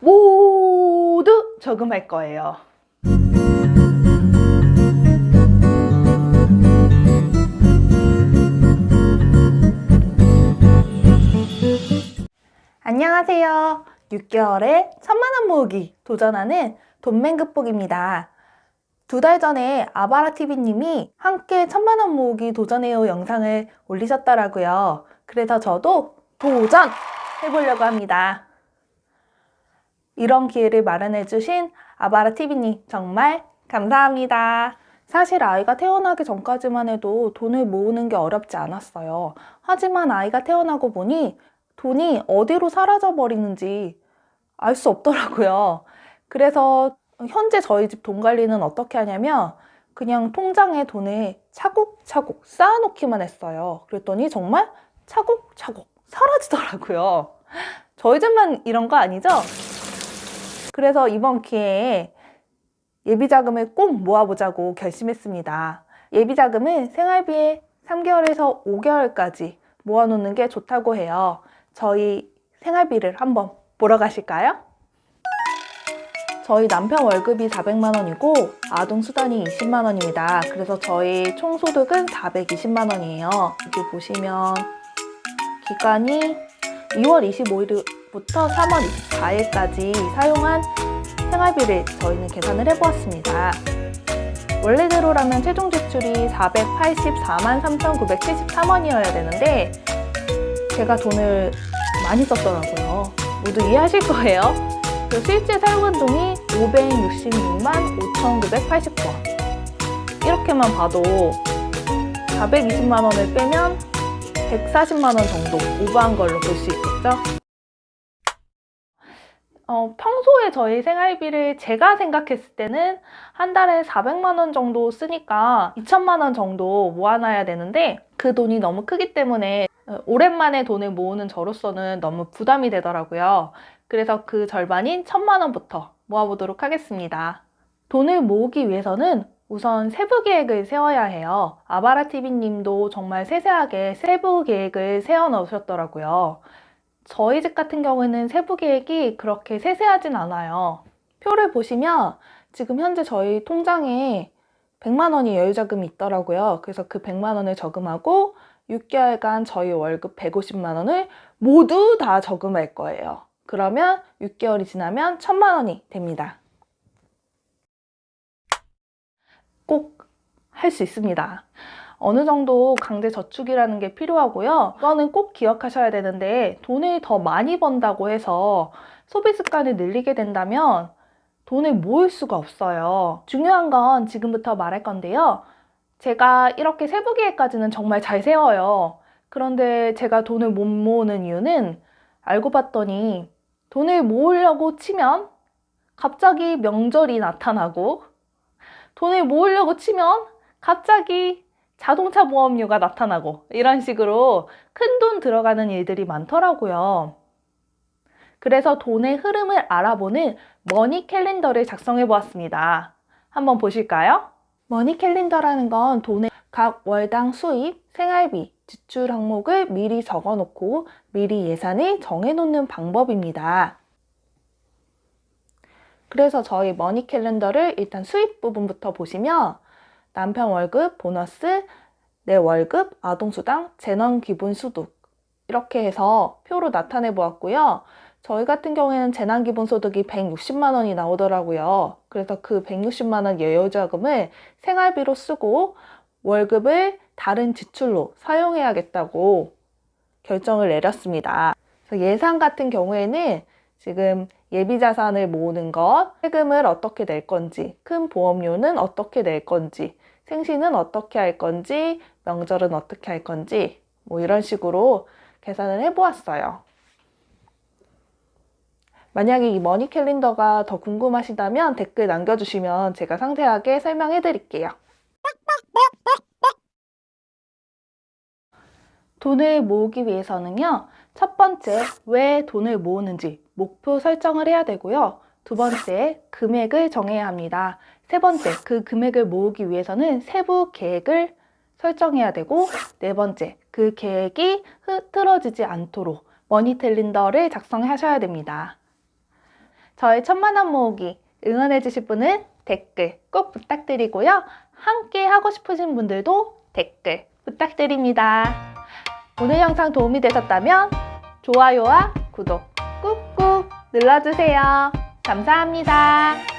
모두 저금할 거예요. 안녕하세요. 6개월에 천만원 모으기 도전하는 돈맹극복입니다. 두 달 전에 아바라TV님이 함께 천만원 모으기 도전해요 영상을 올리셨더라고요. 그래서 저도 도전! 해보려고 합니다. 이런 기회를 마련해 주신 아바라TV님 정말 감사합니다. 사실 아이가 태어나기 전까지만 해도 돈을 모으는 게 어렵지 않았어요. 하지만 아이가 태어나고 보니 돈이 어디로 사라져 버리는지 알 수 없더라고요. 그래서 현재 저희 집 돈 관리는 어떻게 하냐면 그냥 통장에 돈을 차곡차곡 쌓아놓기만 했어요. 그랬더니 정말 차곡차곡 사라지더라고요. 저희 집만 이런 거 아니죠? 그래서 이번 기회에 예비자금을 꼭 모아보자고 결심했습니다. 예비자금은 생활비에 3개월에서 5개월까지 모아놓는 게 좋다고 해요. 저희 생활비를 한번 보러 가실까요? 저희 남편 월급이 400만 원이고 아동 수단이 20만 원입니다. 그래서 저희 총 소득은 420만 원이에요. 여기 보시면 기간이 2월 25일 부터 3월 24일까지 사용한 생활비를 저희는 계산을 해보았습니다. 원래대로라면 최종 지출이 484만 3,973원이어야 되는데 제가 돈을 많이 썼더라고요. 모두 이해하실 거예요. 그리고 실제 사용한 돈이 566만 5,980원. 이렇게만 봐도 420만 원을 빼면 140만 원 정도 오버한 걸로 볼 수 있겠죠? 어, 평소에 저희 생활비를 제가 생각했을 때는 한 달에 400만 원 정도 쓰니까 2천만 원 정도 모아놔야 되는데 그 돈이 너무 크기 때문에 어, 오랜만에 돈을 모으는 저로서는 너무 부담이 되더라고요. 그래서 그 절반인 천만 원부터 모아보도록 하겠습니다. 돈을 모으기 위해서는 우선 세부 계획을 세워야 해요. 아바라TV 님도 정말 세세하게 세부 계획을 세워 넣으셨더라고요. 저희 집 같은 경우에는 세부 계획이 그렇게 세세하진 않아요. 표를 보시면 지금 현재 저희 통장에 100만 원이 여유 자금이 있더라고요. 그래서 그 100만 원을 저금하고 6개월간 저희 월급 150만 원을 모두 다 저금할 거예요. 그러면 6개월이 지나면 1000만 원이 됩니다. 꼭 할 수 있습니다. 어느 정도 강제 저축이라는 게 필요하고요. 이거는 꼭 기억하셔야 되는데 돈을 더 많이 번다고 해서 소비 습관을 늘리게 된다면 돈을 모을 수가 없어요. 중요한 건 지금부터 말할 건데요. 제가 이렇게 세부 계획까지는 정말 잘 세워요. 그런데 제가 돈을 못 모으는 이유는 알고 봤더니 돈을 모으려고 치면 갑자기 명절이 나타나고 돈을 모으려고 치면 갑자기 자동차 보험료가 나타나고 이런 식으로 큰 돈 들어가는 일들이 많더라고요. 그래서 돈의 흐름을 알아보는 머니 캘린더를 작성해 보았습니다. 한번 보실까요? 머니 캘린더라는 건 돈의 각 월당 수입, 생활비, 지출 항목을 미리 적어 놓고 미리 예산을 정해 놓는 방법입니다. 그래서 저희 머니 캘린더를 일단 수입 부분부터 보시면 남편 월급, 보너스, 내 월급, 아동수당, 재난 기본 소득 이렇게 해서 표로 나타내 보았고요. 저희 같은 경우에는 재난 기본 소득이 160만 원이 나오더라고요. 그래서 그 160만 원 여유 자금을 생활비로 쓰고 월급을 다른 지출로 사용해야겠다고 결정을 내렸습니다. 예산 같은 경우에는 지금 예비 자산을 모으는 것, 세금을 어떻게 낼 건지, 큰 보험료는 어떻게 낼 건지, 생신은 어떻게 할 건지, 명절은 어떻게 할 건지, 뭐 이런 식으로 계산을 해보았어요. 만약에 이 머니 캘린더가 더 궁금하시다면 댓글 남겨주시면 제가 상세하게 설명해 드릴게요. 돈을 모으기 위해서는요, 첫 번째, 왜 돈을 모으는지 목표 설정을 해야 되고요. 두 번째, 금액을 정해야 합니다. 세 번째, 그 금액을 모으기 위해서는 세부 계획을 설정해야 되고, 네 번째, 그 계획이 흐트러지지 않도록 머니텔린더를 작성하셔야 됩니다. 저의 천만원 모으기 응원해주실 분은 댓글 꼭 부탁드리고요. 함께 하고 싶으신 분들도 댓글 부탁드립니다. 오늘 영상 도움이 되셨다면 좋아요와 구독 꾹꾹 눌러주세요. 감사합니다.